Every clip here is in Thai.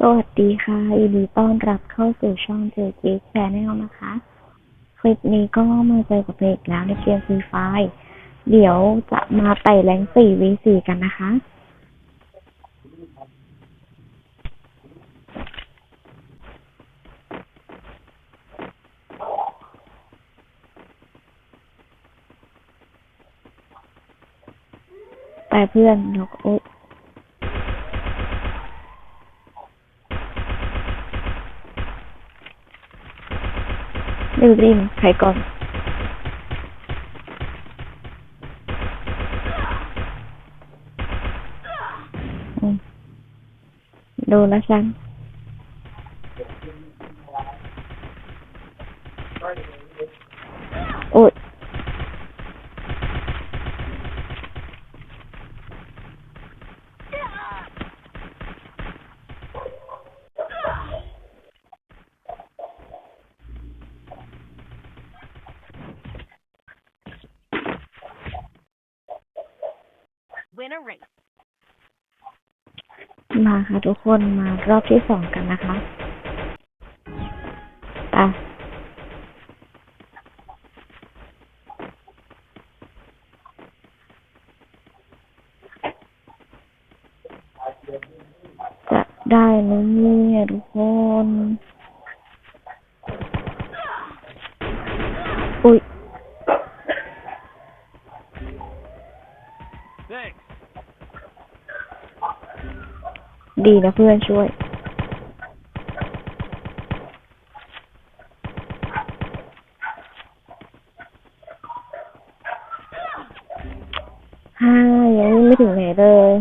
สวัสดีค่ะยินดีต้อนรับเข้าสู่ช่องเจเจแชนแนลนะคะ คลิปนี้ก็มาเจอกับเพลแล้วในเกมฟรีไฟเดี๋ยวจะมาไต่แรงสี่วีสี่กันนะคะ แต่เพื่อนเราก็ โอ๊ะรีบรีบใครก่อน อืมโดนแล้วฉัน โอ๊ย Win a race. มาค่ะทุกคนมารอบที่สองกันนะคะอะจะได้ไหมเนี่ยทุกคนอุ้ย ดีนะเพื่อนช่วย ฮ่ายังไม่ถึงไหนเลย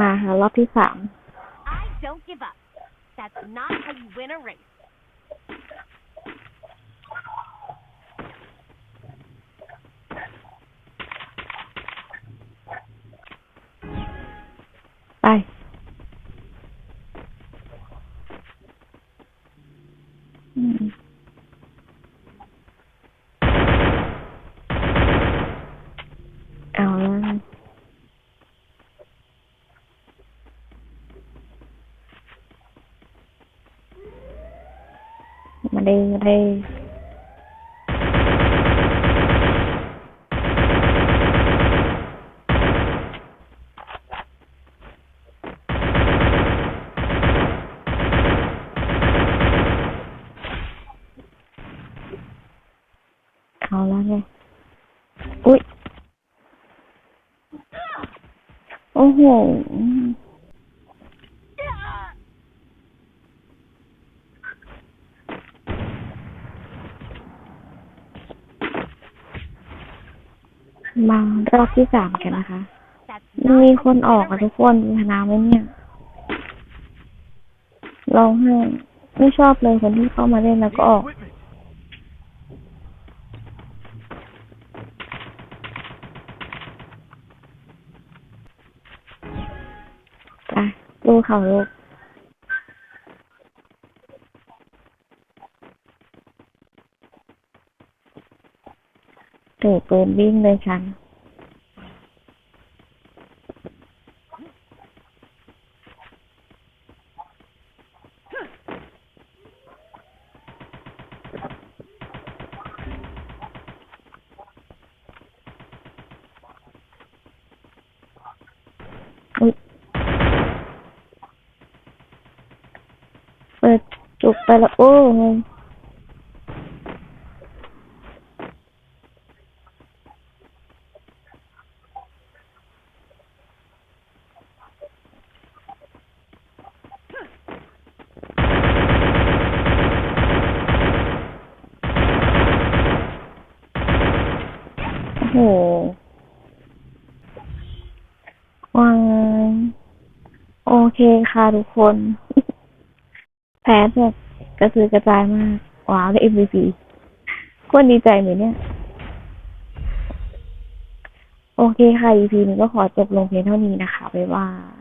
มาค่ะรอบที่สาม I don't give up. That's not how you win a race. ไป มาเลยมาเลยเอาละไงอุ้ย โอ้โห มารอบที่สามกันนะคะ มีคนออกอะทุกคนชนะไหมเนี่ยร้องไห้ไม่ชอบเลยคนที่เข้ามาเล่นแล้วก็ออก Equipment. อะลูเขาลูก ถือปืนวิ่งเลยฉันอุ๊ยเปิดจุกไปแล้ว โอ้ย วางโอเคค่ะทุกคน แพ้แบบกระสือกระจายมาก ว้าวได้ MVP ควรดีใจไหมเนี่ย โอเคค่ะ EP นี้ก็ขอจบลงเพียงเท่านี้นะคะ บ๊ายบาย